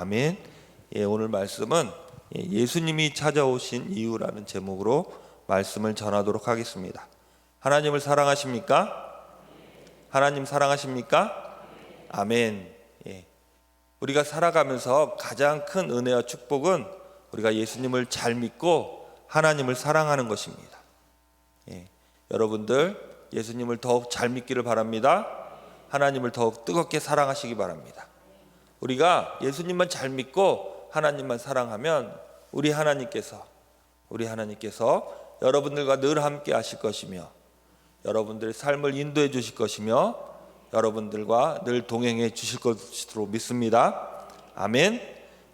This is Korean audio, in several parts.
아멘. 예, 오늘 말씀은 예, 예수님이 찾아오신 이유라는 제목으로 말씀을 전하도록 하겠습니다. 하나님을 사랑하십니까? 하나님 사랑하십니까? 아멘. 예. 우리가 살아가면서 가장 큰 은혜와 축복은 우리가 예수님을 잘 믿고 하나님을 사랑하는 것입니다. 예. 여러분들 예수님을 더욱 잘 믿기를 바랍니다. 하나님을 더욱 뜨겁게 사랑하시기 바랍니다. 우리가 예수님만 잘 믿고 하나님만 사랑하면 우리 하나님께서 우리 하나님께서 여러분들과 늘 함께 하실 것이며 여러분들의 삶을 인도해 주실 것이며 여러분들과 늘 동행해 주실 것으로 믿습니다. 아멘.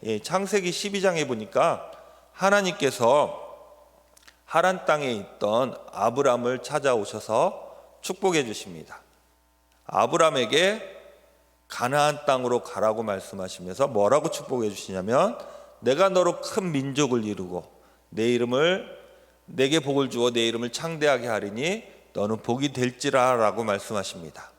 예, 창세기 12장에 보니까 하나님께서 하란 땅에 있던 아브람을 찾아오셔서 축복해 주십니다. 아브람에게 가나안 땅으로 가라고 말씀하시면서 뭐라고 축복해 주시냐면 내가 너로 큰 민족을 이루고 내 이름을 내게 복을 주어 내 이름을 창대하게 하리니 너는 복이 될지라라고 말씀하십니다.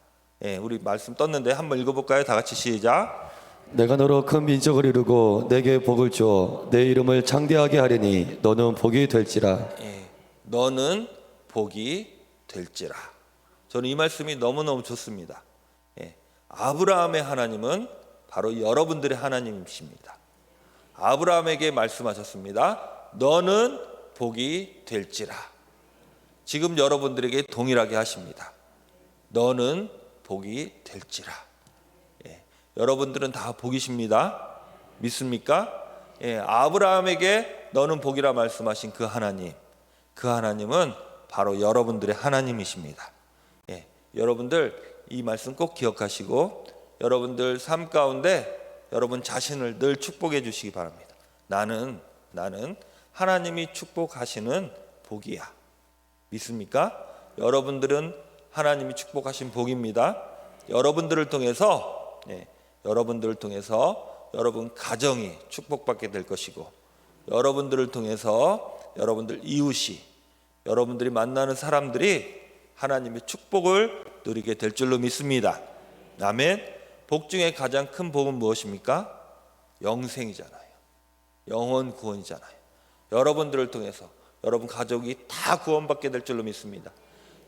예, 우리 말씀 떴는데 한번 읽어볼까요? 다 같이 시작. 내가 너로 큰 민족을 이루고 내게 복을 주어 내 이름을 창대하게 하리니 너는 복이 될지라 예, 너는 복이 될지라. 저는 이 말씀이 너무너무 좋습니다. 예, 아브라함의 하나님은 바로 여러분들의 하나님이십니다. 아브라함에게 말씀하셨습니다. 너는 복이 될지라. 지금 여러분들에게 동일하게 하십니다. 너는 복이 될지라. 예, 여러분들은 다 복이십니다. 믿습니까? 예, 아브라함에게 너는 복이라 말씀하신 그 하나님, 그 하나님은 바로 여러분들의 하나님이십니다. 예, 여러분들 이 말씀 꼭 기억하시고 여러분들 삶 가운데 여러분 자신을 늘 축복해 주시기 바랍니다. 나는 나는 하나님이 축복하시는 복이야. 믿습니까? 여러분들은 하나님이 축복하신 복입니다. 여러분들을 통해서 예, 여러분들을 통해서 여러분 가정이 축복받게 될 것이고 여러분들을 통해서 여러분들 이웃이 여러분들이 만나는 사람들이 하나님의 축복을 누리게 될 줄로 믿습니다. 아멘. 복 중에 가장 큰 복은 무엇입니까? 영생이잖아요. 영원 구원이잖아요. 여러분들을 통해서 여러분 가족이 다 구원받게 될 줄로 믿습니다.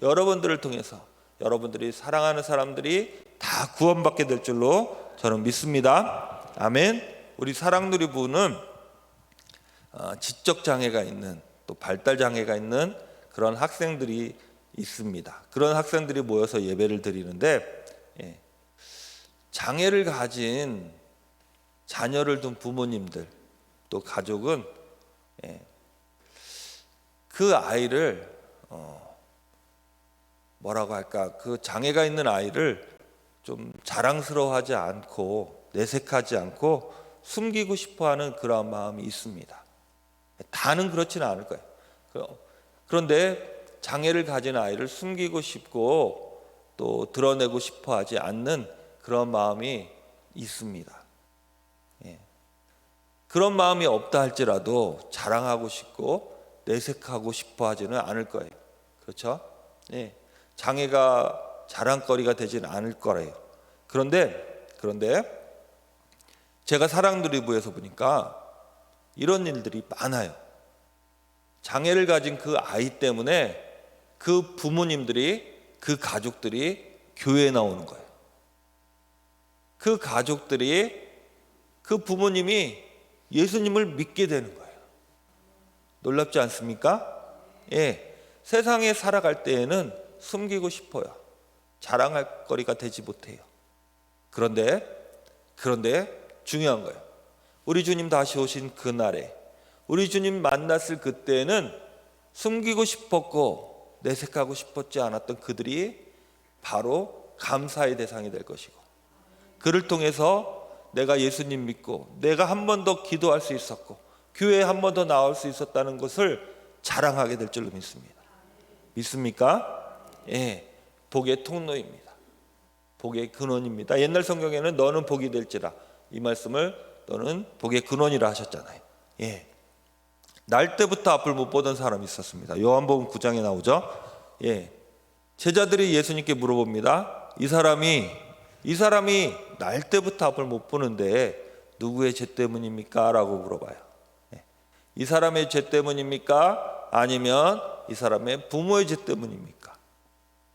여러분들을 통해서 여러분들이 사랑하는 사람들이 다 구원받게 될 줄로 저는 믿습니다. 아멘. 우리 사랑누리 부는 어, 지적 장애가 있는 또 발달 장애가 있는 그런 학생들이 있습니다. 그런 학생들이 모여서 예배를 드리는데 예, 장애를 가진 자녀를 둔 부모님들 또 가족은 예, 그 아이를 어, 뭐라고 할까 그 장애가 있는 아이를 좀 자랑스러워하지 않고 내색하지 않고 숨기고 싶어하는 그런 마음이 있습니다. 다는 그렇지는 않을 거예요. 그- 그런데 장애를 가진 아이를 숨기고 싶고 또 드러내고 싶어 하지 않는 그런 마음이 있습니다. 예. 그런 마음이 없다 할지라도 자랑하고 싶고 내색하고 싶어 하지는 않을 거예요. 그렇죠? 예. 장애가 자랑거리가 되지는 않을 거래요. 그런데 그런데 제가 사랑누리부에서 보니까 이런 일들이 많아요. 장애를 가진 그 아이 때문에 그 부모님들이 그 가족들이 교회에 나오는 거예요. 그 가족들이 그 부모님이 예수님을 믿게 되는 거예요. 놀랍지 않습니까? 예. 세상에 살아갈 때에는 숨기고 싶어요. 자랑할 거리가 되지 못해요. 그런데 그런데 중요한 거예요. 우리 주님 다시 오신 그날에 우리 주님 만났을 그때는 숨기고 싶었고 내색하고 싶었지 않았던 그들이 바로 감사의 대상이 될 것이고 그를 통해서 내가 예수님 믿고 내가 한 번 더 기도할 수 있었고 교회에 한 번 더 나올 수 있었다는 것을 자랑하게 될 줄로 믿습니다. 믿습니까? 예, 복의 통로입니다. 복의 근원입니다. 옛날 성경에는 너는 복이 될지라 이 말씀을 너는 복의 근원이라 하셨잖아요. 예. 날 때부터 앞을 못 보던 사람이 있었습니다. 요한복음 9장에 나오죠. 예. 제자들이 예수님께 물어봅니다. 이 사람이 이 사람이 날 때부터 앞을 못 보는데 누구의 죄 때문입니까? 라고 물어봐요. 예. 이 사람의 죄 때문입니까? 아니면 이 사람의 부모의 죄 때문입니까?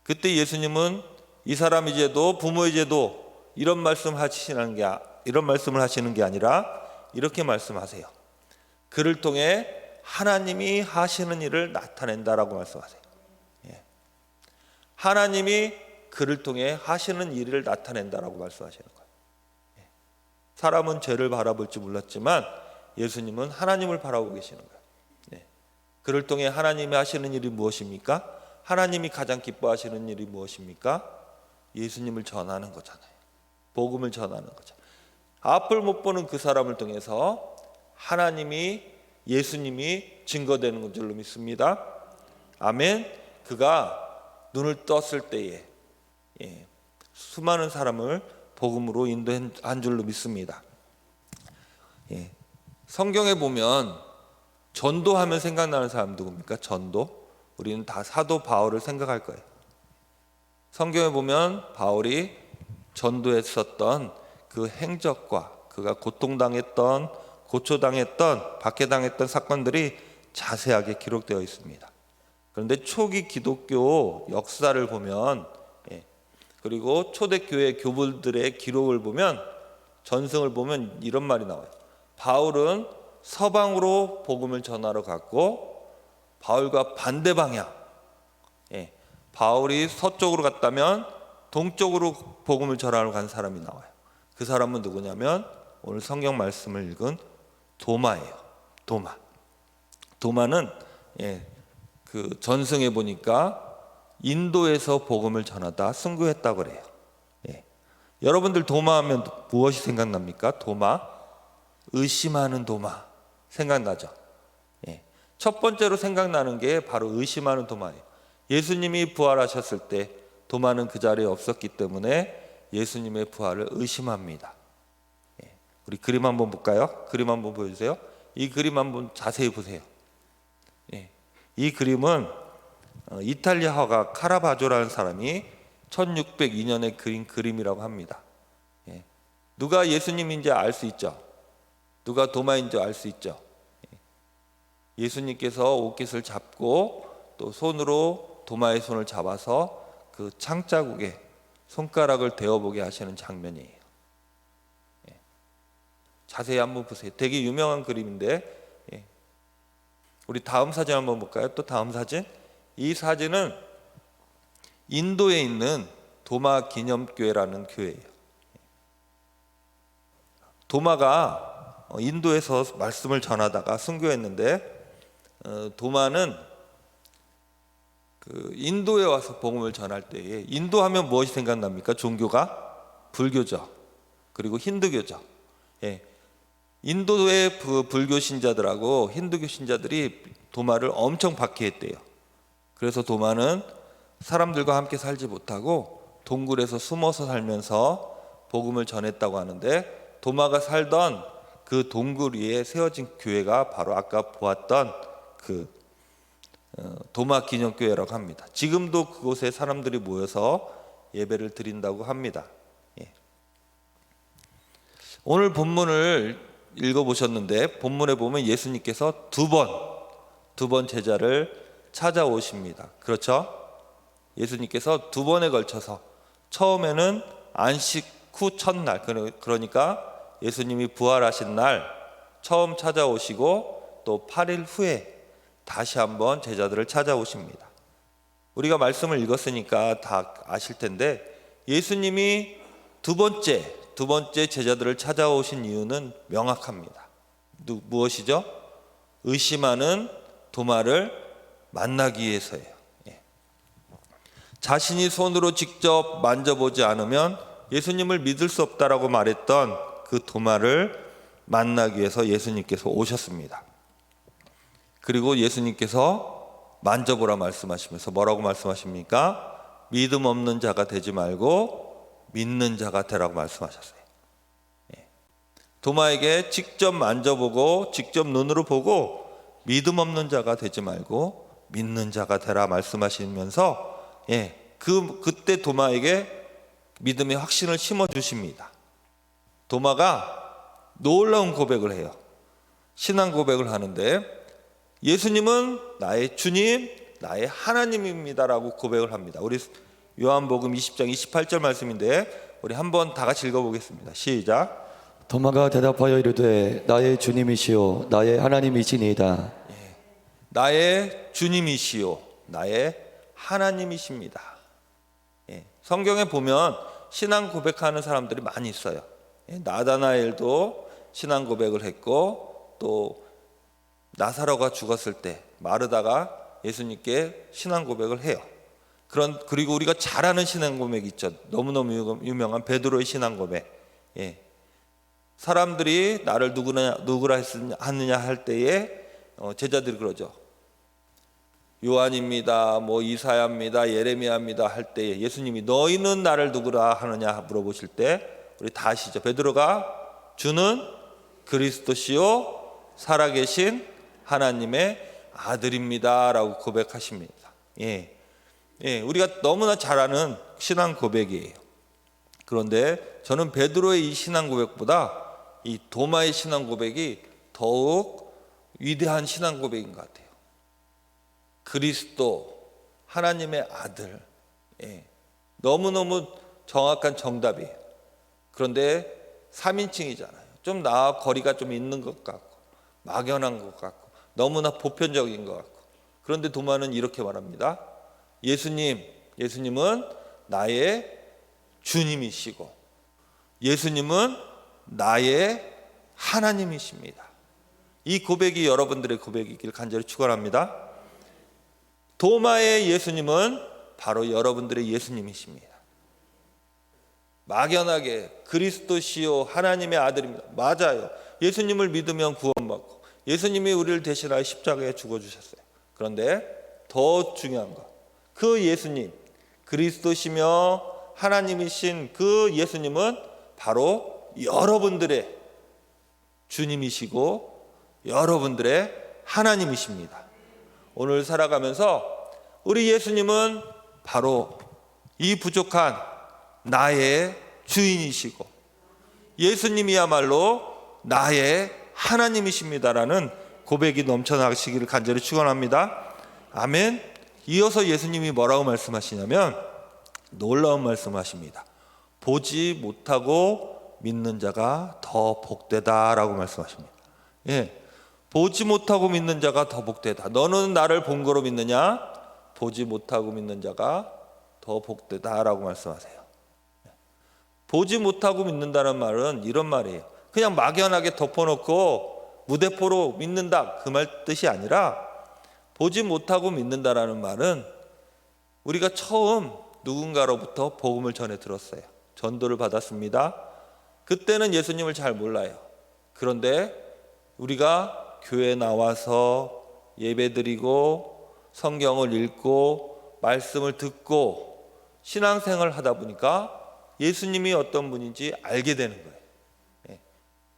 그때 예수님은 이 사람의 죄도 부모의 죄도 이런 말씀 하시는 게 아- 이런 말씀을 하시는 게 아니라 이렇게 말씀하세요. 그를 통해 하나님이 하시는 일을 나타낸다라고 말씀하세요. 예. 하나님이 그를 통해 하시는 일을 나타낸다라고 말씀하시는 거예요. 예. 사람은 죄를 바라볼 줄 몰랐지만 예수님은 하나님을 바라보고 계시는 거예요. 예. 그를 통해 하나님이 하시는 일이 무엇입니까? 하나님이 가장 기뻐하시는 일이 무엇입니까? 예수님을 전하는 거잖아요. 복음을 전하는 거죠. 앞을 못 보는 그 사람을 통해서 하나님이 예수님이 증거되는 줄로 믿습니다. 아멘. 그가 눈을 떴을 때에 예, 수많은 사람을 복음으로 인도한 줄로 믿습니다. 예, 성경에 보면 전도하면 생각나는 사람 누굽니까? 전도. 우리는 다 사도 바울을 생각할 거예요. 성경에 보면 바울이 전도했었던 그 행적과 그가 고통당했던 고초당했던 박해당했던 사건들이 자세하게 기록되어 있습니다. 그런데 초기 기독교 역사를 보면 예, 그리고 초대교회 교부들의 기록을 보면 전승을 보면 이런 말이 나와요. 바울은 서방으로 복음을 전하러 갔고 바울과 반대 방향. 예, 바울이 서쪽으로 갔다면 동쪽으로 복음을 전하러 간 사람이 나와요. 그 사람은 누구냐면 오늘 성경 말씀을 읽은 도마예요. 도마. 도마는 예, 그 전승에 보니까 인도에서 복음을 전하다 승구했다고 그래요. 예. 여러분들 도마하면 무엇이 생각납니까? 도마 의심하는 도마 생각나죠. 예. 첫 번째로 생각나는 게 바로 의심하는 도마예요. 예수님이 부활하셨을 때 도마는 그 자리에 없었기 때문에 예수님의 부활을 의심합니다. 예. 우리 그림 한번 볼까요? 그림 한번 보여주세요. 이 그림 한번 자세히 보세요. 예. 이 그림은 어, 이탈리아 화가 카라바조라는 사람이 1602년에 그린 그림이라고 합니다. 예. 누가 예수님인지 알 수 있죠. 누가 도마인지 알 수 있죠. 예. 예수님께서 옷깃을 잡고 또 손으로 도마의 손을 잡아서 그 창자국에 손가락을 대어보게 하시는 장면이에요. 예. 자세히 한번 보세요. 되게 유명한 그림인데 예. 우리 다음 사진 한번 볼까요? 또 다음 사진. 이 사진은 인도에 있는 도마 기념교회라는 교회예요. 도마가 어, 인도에서 말씀을 전하다가 순교했는데 어, 도마는 그 인도에 와서 복음을 전할 때에 인도하면 무엇이 생각납니까? 종교가 불교죠. 그리고 힌두교죠. 예. 인도의 그 불교 신자들하고 힌두교 신자들이 도마를 엄청 박해했대요. 그래서 도마는 사람들과 함께 살지 못하고 동굴에서 숨어서 살면서 복음을 전했다고 하는데 도마가 살던 그 동굴 위에 세워진 교회가 바로 아까 보았던 그 어, 도마 기념교회라고 합니다. 지금도 그곳에 사람들이 모여서 예배를 드린다고 합니다. 예. 오늘 본문을 읽어보셨는데 본문에 보면 예수님께서 두 번, 두 번 제자를 찾아오십니다. 그렇죠? 예수님께서 두 번에 걸쳐서 처음에는 안식 후 첫날, 그러- 그러니까 예수님이 부활하신 날 처음 찾아오시고 또 8일 후에 다시 한번 제자들을 찾아오십니다. 우리가 말씀을 읽었으니까 다 아실 텐데 예수님이 두 번째 두 번째 제자들을 찾아오신 이유는 명확합니다. 누- 무엇이죠? 의심하는 도마를 만나기 위해서예요. 예. 자신이 손으로 직접 만져보지 않으면 예수님을 믿을 수 없다라고 말했던 그 도마를 만나기 위해서 예수님께서 오셨습니다. 그리고 예수님께서 만져보라 말씀하시면서 뭐라고 말씀하십니까? 믿음 없는 자가 되지 말고 믿는 자가 되라고 말씀하셨어요. 예. 도마에게 직접 만져보고 직접 눈으로 보고 믿음 없는 자가 되지 말고 믿는 자가 되라 말씀하시면서 예, 그 그때 도마에게 믿음의 확신을 심어 주십니다. 도마가 놀라운 고백을 해요. 신앙 고백을 하는데 예수님은 나의 주님, 나의 하나님입니다라고 고백을 합니다. 우리 요한복음 20장 28절 말씀인데 우리 한번 다 같이 읽어보겠습니다. 시작. 도마가 대답하여 이르되 나의 주님이시요 나의 하나님이시니이다. 나의 주님이시요 나의 하나님이십니다. 예, 성경에 보면 신앙 고백하는 사람들이 많이 있어요. 예, 나다나엘도 신앙 고백을 했고 또 나사로가 죽었을 때 마르다가 예수님께 신앙 고백을 해요. 그런 그리고 우리가 잘 아는 신앙 고백 있죠. 너무너무 유- 유명한 베드로의 신앙 고백. 예. 사람들이 나를 누구나 누구라 했느냐 하느냐 할 때에 어, 제자들이 그러죠. 요한입니다. 뭐 이사야입니다. 예레미야입니다. 할 때에 예수님이 너희는 나를 누구라 하느냐 물어보실 때 우리 다 아시죠. 베드로가 주는 그리스도시요 살아계신 하나님의 아들입니다라고 고백하십니다. 예. 예, 우리가 너무나 잘 아는 신앙 고백이에요. 그런데 저는 베드로의 이 신앙 고백보다 이 도마의 신앙 고백이 더욱 위대한 신앙 고백인 것 같아요. 그리스도 하나님의 아들. 예. 너무너무 정확한 정답이에요. 그런데 3인칭이잖아요. 좀 나와 거리가 좀 있는 것 같고 막연한 것 같고 너무나 보편적인 것 같고 그런데 도마는 이렇게 말합니다. 예수님, 예수님은 나의 주님이시고 예수님은 나의 하나님이십니다. 이 고백이 여러분들의 고백이길 간절히 축원합니다. 도마의 예수님은 바로 여러분들의 예수님이십니다. 막연하게 그리스도시요 하나님의 아들입니다. 맞아요. 예수님을 믿으면 구원받고 예수님이 우리를 대신하여 십자가에 죽어 주셨어요. 그런데 더 중요한 것. 그 예수님 그리스도시며 하나님이신 그 예수님은 바로 여러분들의 주님이시고 여러분들의 하나님이십니다. 오늘 살아가면서 우리 예수님은 바로 이 부족한 나의 주인이시고 예수님이야말로 나의 하나님이십니다라는 고백이 넘쳐나시기를 간절히 축원합니다. 아멘. 이어서 예수님이 뭐라고 말씀하시냐면 놀라운 말씀하십니다. 보지 못하고 믿는 자가 더 복되다라고 말씀하십니다. 예. 보지 못하고 믿는 자가 더 복되다. 너는 나를 본 거로 믿느냐? 보지 못하고 믿는 자가 더 복되다라고 말씀하세요. 보지 못하고 믿는다는 말은 이런 말이에요. 그냥 막연하게 덮어놓고 무대포로 믿는다 그 말 뜻이 아니라 보지 못하고 믿는다라는 말은 우리가 처음 누군가로부터 복음을 전해 들었어요. 전도를 받았습니다. 그때는 예수님을 잘 몰라요. 그런데 우리가 교회 나와서 예배드리고 성경을 읽고 말씀을 듣고 신앙생활을 하다 보니까 예수님이 어떤 분인지 알게 되는 거예요. 예.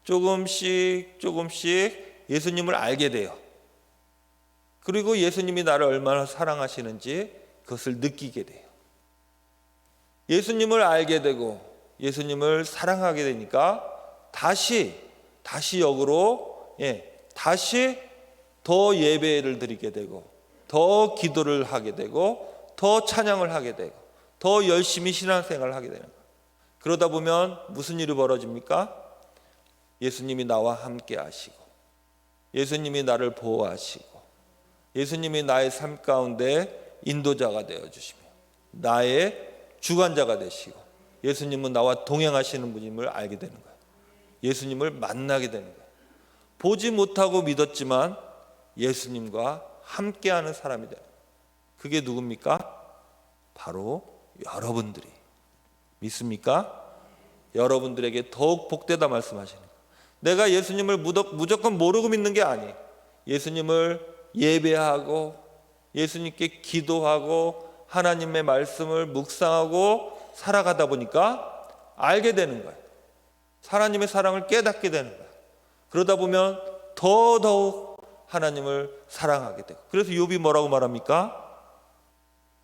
조금씩 조금씩 예수님을 알게 돼요. 그리고 예수님이 나를 얼마나 사랑하시는지 그것을 느끼게 돼요. 예수님을 알게 되고 예수님을 사랑하게 되니까 다시 다시 역으로 예, 다시 더 예배를 드리게 되고 더 기도를 하게 되고 더 찬양을 하게 되고 더 열심히 신앙생활을 하게 되는 거예요. 그러다 보면 무슨 일이 벌어집니까? 예수님이 나와 함께 하시고 예수님이 나를 보호하시고 예수님이 나의 삶 가운데 인도자가 되어 주시며 나의 주관자가 되시고 예수님은 나와 동행하시는 분임을 알게 되는 거예요. 예수님을 만나게 되는 거예요. 보지 못하고 믿었지만 예수님과 함께하는 사람이 되는 거예요. 그게 누굽니까? 바로 여러분들이 믿습니까? 여러분들에게 더욱 복되다 말씀하시는 거예요. 내가 예수님을 무조건 모르고 믿는 게 아니에요. 예수님을 예배하고 예수님께 기도하고 하나님의 말씀을 묵상하고 살아가다 보니까 알게 되는 거예요. 하나님의 사랑을 깨닫게 되는 거예요. 그러다 보면 더더욱 하나님을 사랑하게 되고. 그래서 욥이 뭐라고 말합니까?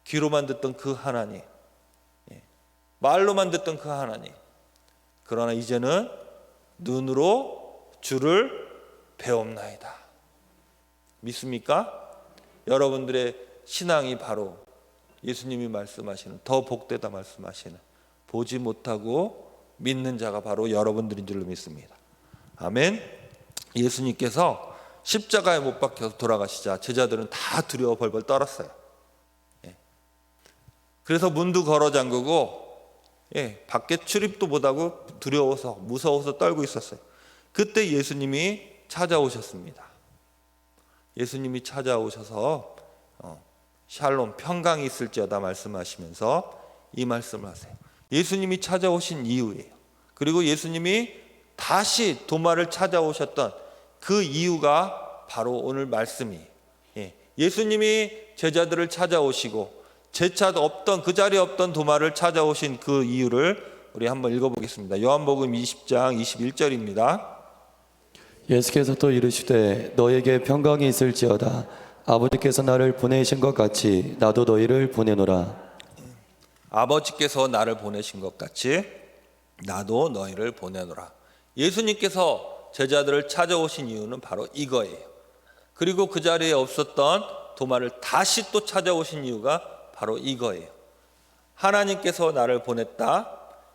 귀로만 듣던 그 하나님, 예. 말로만 듣던 그 하나님. 그러나 이제는 눈으로 주를 배옵나이다. 믿습니까? 여러분들의 신앙이 바로 예수님이 말씀하시는 더 복되다 말씀하시는 보지 못하고 믿는 자가 바로 여러분들인 줄로 믿습니다. 아멘. 예수님께서 십자가에 못 박혀서 돌아가시자 제자들은 다 두려워 벌벌 떨었어요. 예. 그래서 문도 걸어 잠그고 예, 밖에 출입도 못하고 두려워서 무서워서 떨고 있었어요. 그때 예수님이 찾아오셨습니다. 예수님이 찾아오셔서 어, 샬롬 평강이 있을지어다 말씀하시면서 이 말씀을 하세요. 예수님이 찾아오신 이유예요. 그리고 예수님이 다시 도마를 찾아오셨던 그 이유가 바로 오늘 말씀이 예, 예수님이 제자들을 찾아오시고 제차 없던 그 자리에 없던 도마를 찾아오신 그 이유를 우리 한번 읽어보겠습니다. 요한복음 20장 21절입니다. 예수께서 또 이르시되 너에게 평강이 있을지어다 아버지께서 나를 보내신 것 같이 나도 너희를 보내노라 아버지께서 나를 보내신 것 같이 나도 너희를 보내노라. 예수님께서 제자들을 찾아오신 이유는 바로 이거예요. 그리고 그 자리에 없었던 도마를 다시 또 찾아오신 이유가 바로 이거예요. 하나님께서 나를 보냈다.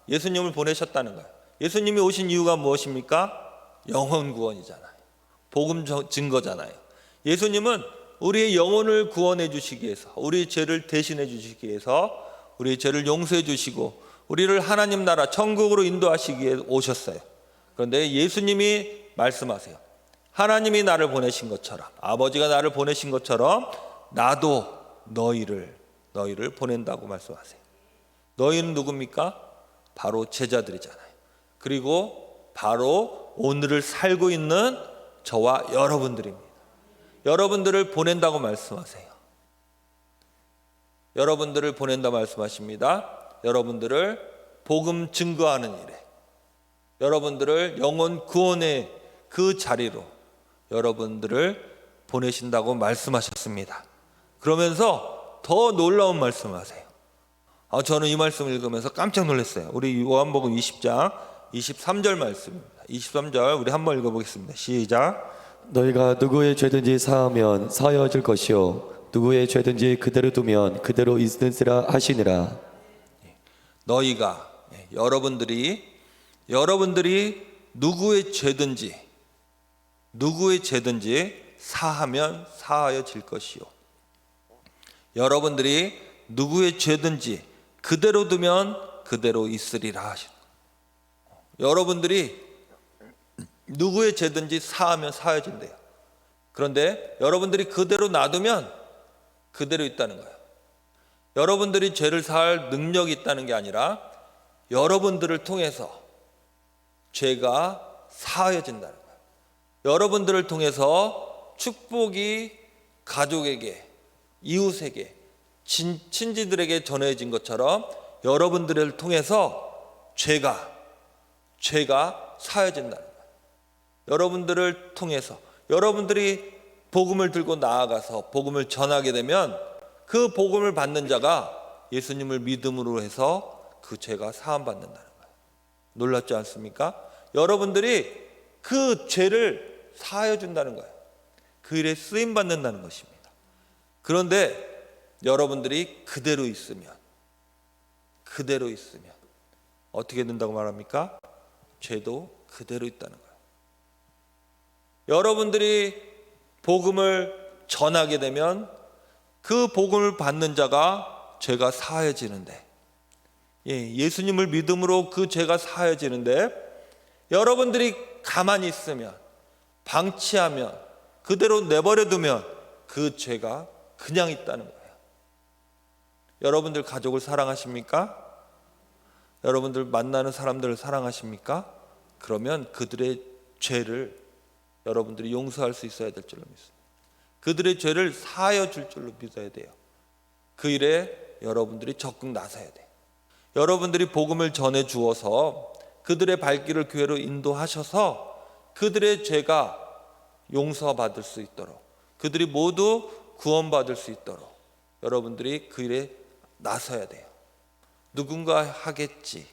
예수님을 보내셨다는 거예요. 예수님이 오신 이유가 무엇입니까? 영혼 구원이잖아요. 복음 저- 증거잖아요. 예수님은 우리의 영혼을 구원해 주시기 위해서, 우리 죄를 대신해 주시기 위해서, 우리 죄를 용서해 주시고, 우리를 하나님 나라 천국으로 인도하시기 위해 오셨어요. 그런데 예수님이 말씀하세요. 하나님이 나를 보내신 것처럼, 아버지가 나를 보내신 것처럼, 나도 너희를, 너희를 보낸다고 말씀하세요. 너희는 누굽니까? 바로 제자들이잖아요. 그리고 바로 오늘을 살고 있는 저와 여러분들입니다. 여러분들을 보낸다고 말씀하세요. 여러분들을 보낸다 말씀하십니다. 여러분들을 복음 증거하는 일에 여러분들을 영혼 구원의 그 자리로 여러분들을 보내신다고 말씀하셨습니다. 그러면서 더 놀라운 말씀을 하세요. 아, 저는 이 말씀을 읽으면서 깜짝 놀랐어요. 우리 요한복음 20장 23절 말씀입니다. 23절 우리 한번 읽어보겠습니다. 시작. 너희가 누구의 죄든지 사하면 사하여질 것이요 누구의 죄든지 그대로 두면 그대로 있으리라 하시니라 너희가 예, 여러분들이 여러분들이 누구의 죄든지 누구의 죄든지 사하면 사하여질 것이요 여러분들이 누구의 죄든지 그대로 두면 그대로 있으리라 하시 여러분들이 누구의 죄든지 사하면 사해진대요. 그런데 여러분들이 그대로 놔두면 그대로 있다는 거예요. 여러분들이 죄를 사할 능력이 있다는 게 아니라 여러분들을 통해서 죄가 사하여진다는 거예요. 여러분들을 통해서 축복이 가족에게, 이웃에게, 친, 친지들에게 전해진 것처럼 여러분들을 통해서 죄가, 죄가 사해진다는 거예요. 여러분들을 통해서 여러분들이 복음을 들고 나아가서 복음을 전하게 되면 그 복음을 받는 자가 예수님을 믿음으로 해서 그 죄가 사함 받는다는 거예요. 놀랍지 않습니까? 여러분들이 그 죄를 사하여 준다는 거예요. 그 일에 쓰임 받는다는 것입니다. 그런데 여러분들이 그대로 있으면 그대로 있으면 어떻게 된다고 말합니까? 죄도 그대로 있다는 거예요. 여러분들이 복음을 전하게 되면 그 복음을 받는 자가 죄가 사해지는데 예, 예수님을 믿음으로 그 죄가 사해지는데 여러분들이 가만히 있으면 방치하면 그대로 내버려 두면 그 죄가 그냥 있다는 거예요. 여러분들 가족을 사랑하십니까? 여러분들 만나는 사람들을 사랑하십니까? 그러면 그들의 죄를 여러분들이 용서할 수 있어야 될 줄로 믿습니다. 그들의 죄를 사하여 줄 줄로 믿어야 돼요. 그 일에 여러분들이 적극 나서야 돼요. 여러분들이 복음을 전해 주어서 그들의 발길을 교회로 인도하셔서 그들의 죄가 용서받을 수 있도록 그들이 모두 구원받을 수 있도록 여러분들이 그 일에 나서야 돼요. 누군가 하겠지.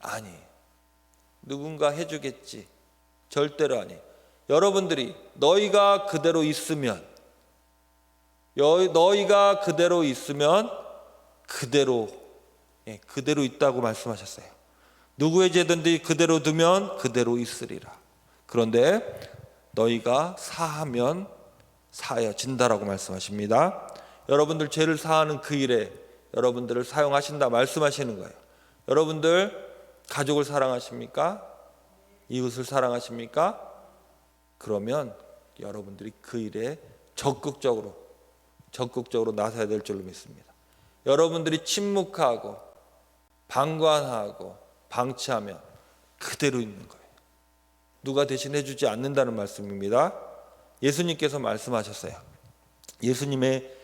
아니. 누군가 해주겠지. 절대로 아니에요. 여러분들이 너희가 그대로 있으면 여- 너희가 그대로 있으면 그대로 예, 그대로 있다고 말씀하셨어요. 누구의 죄든지 그대로 두면 그대로 있으리라. 그런데 너희가 사하면 사하여진다라고 말씀하십니다. 여러분들 죄를 사하는 그 일에 여러분들을 사용하신다 말씀하시는 거예요. 여러분들 가족을 사랑하십니까? 이웃을 사랑하십니까? 그러면 여러분들이 그 일에 적극적으로 적극적으로 나서야 될 줄로 믿습니다. 여러분들이 침묵하고 방관하고 방치하면 그대로 있는 거예요. 누가 대신해 주지 않는다는 말씀입니다. 예수님께서 말씀하셨어요. 예수님의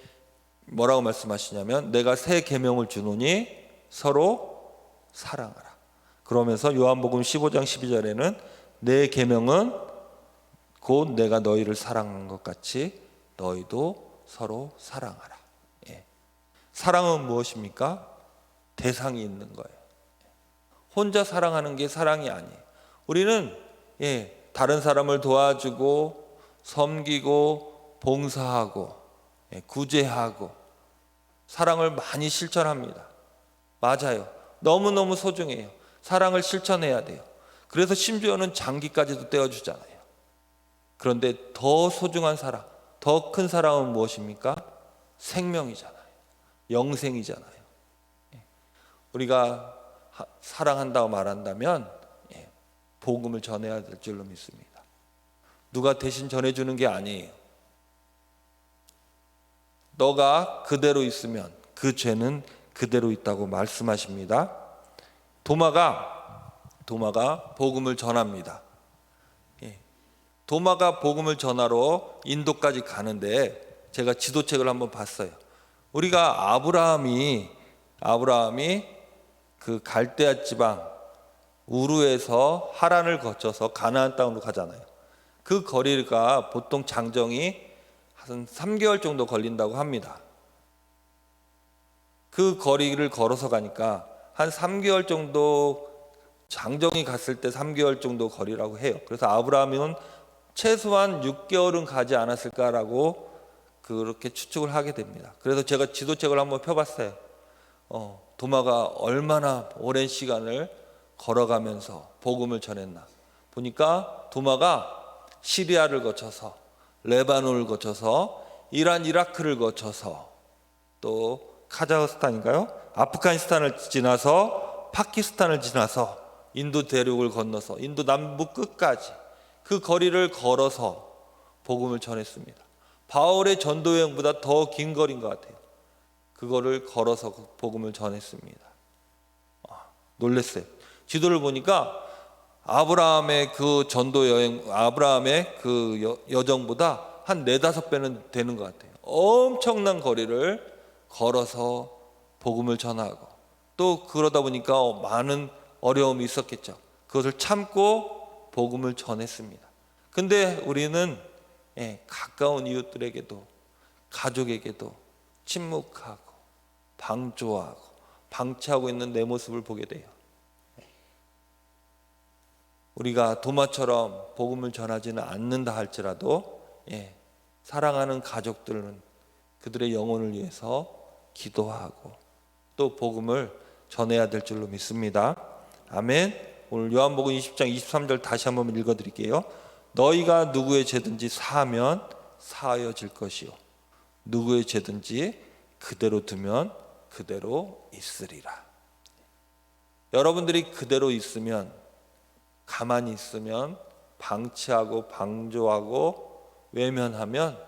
뭐라고 말씀하시냐면 내가 새 계명을 주노니 서로 사랑하라. 그러면서 요한복음 15장 12절에는 내 계명은 곧 내가 너희를 사랑한 것 같이 너희도 서로 사랑하라. 예. 사랑은 무엇입니까? 대상이 있는 거예요. 혼자 사랑하는 게 사랑이 아니에요. 우리는 예, 다른 사람을 도와주고 섬기고 봉사하고 예, 구제하고 사랑을 많이 실천합니다. 맞아요. 너무너무 소중해요. 사랑을 실천해야 돼요. 그래서 심지어는 장기까지도 떼어주잖아요. 그런데 더 소중한 사랑, 더 큰 사랑은 무엇입니까? 생명이잖아요. 영생이잖아요. 예. 우리가 하- 사랑한다고 말한다면 예, 복음을 전해야 될 줄로 믿습니다. 누가 대신 전해주는 게 아니에요. 너가 그대로 있으면 그 죄는 그대로 있다고 말씀하십니다. 도마가 도마가 복음을 전합니다. 예. 도마가 복음을 전하러 인도까지 가는데 제가 지도책을 한번 봤어요. 우리가 아브라함이 아브라함이 그 갈대아 지방 우르에서 하란을 거쳐서 가나안 땅으로 가잖아요. 그 거리가 보통 장정이 한 3개월 정도 걸린다고 합니다. 그 거리를 걸어서 가니까 한 3개월 정도 장정이 갔을 때 3개월 정도 거리라고 해요. 그래서 아브라함은 최소한 6개월은 가지 않았을까라고 그렇게 추측을 하게 됩니다. 그래서 제가 지도책을 한번 펴봤어요. 어, 도마가 얼마나 오랜 시간을 걸어가면서 복음을 전했나 보니까 도마가 시리아를 거쳐서 레바논을 거쳐서 이란 이라크를 거쳐서 또 카자흐스탄인가요? 아프가니스탄을 지나서 파키스탄을 지나서 인도 대륙을 건너서 인도 남부 끝까지 그 거리를 걸어서 복음을 전했습니다. 바울의 전도 여행보다 더 긴 거리인 것 같아요. 그거를 걸어서 그 복음을 전했습니다. 아, 놀랬어요. 지도를 보니까 아브라함의 그 전도 여행, 아브라함의 그 여, 여정보다 한 네다섯 배는 되는 것 같아요. 엄청난 거리를 걸어서 복음을 전하고 또 그러다 보니까 많은 어려움이 있었겠죠. 그것을 참고 복음을 전했습니다. 근데 우리는 예, 가까운 이웃들에게도 가족에게도 침묵하고 방조하고 방치하고 있는 내 모습을 보게 돼요. 우리가 도마처럼 복음을 전하지는 않는다 할지라도 예, 사랑하는 가족들은 그들의 영혼을 위해서 기도하고 또 복음을 전해야 될 줄로 믿습니다. 아멘. 오늘 요한복음 20장 23절 다시 한번 읽어 드릴게요. 너희가 누구의 죄든지 사하면 사하여질 것이요 누구의 죄든지 그대로 두면 그대로 있으리라. 여러분들이 그대로 있으면 가만히 있으면 방치하고 방조하고 외면하면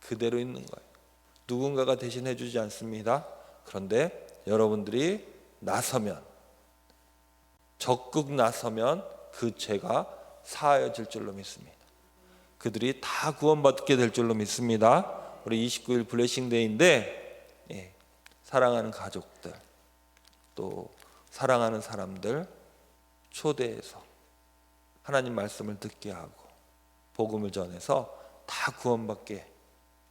그대로 있는 거예요. 누군가가 대신해 주지 않습니다. 그런데 여러분들이 나서면 적극 나서면 그 죄가 사하여질 줄로 믿습니다. 그들이 다 구원받게 될 줄로 믿습니다. 우리 29일 블레싱 데이인데 예, 사랑하는 가족들 또 사랑하는 사람들 초대해서 하나님 말씀을 듣게 하고 복음을 전해서 다 구원받게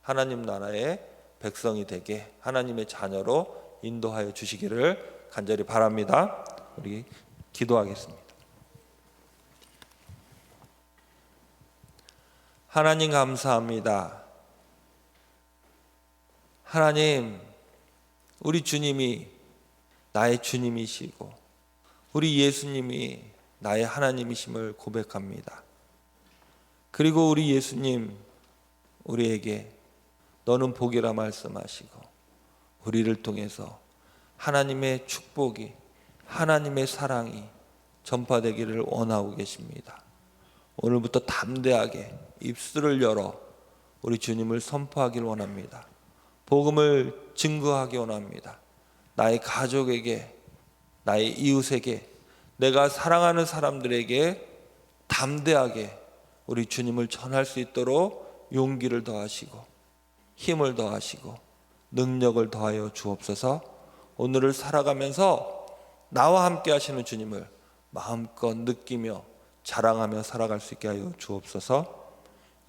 하나님 나라의 백성이 되게 하나님의 자녀로 인도하여 주시기를 간절히 바랍니다. 우리 기도하겠습니다. 하나님 감사합니다. 하나님, 우리 주님이 나의 주님이시고, 우리 예수님이 나의 하나님이심을 고백합니다. 그리고 우리 예수님, 우리에게 너는 복이라 말씀하시고, 우리를 통해서 하나님의 축복이, 하나님의 사랑이 전파되기를 원하고 계십니다. 오늘부터 담대하게 입술을 열어 우리 주님을 선포하기를 원합니다. 복음을 증거하기 원합니다. 나의 가족에게, 나의 이웃에게, 내가 사랑하는 사람들에게 담대하게 우리 주님을 전할 수 있도록 용기를 더하시고 힘을 더하시고 능력을 더하여 주옵소서. 오늘을 살아가면서 나와 함께 하시는 주님을 마음껏 느끼며 자랑하며 살아갈 수 있게 하여 주옵소서.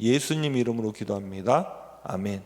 예수님 이름으로 기도합니다. 아멘.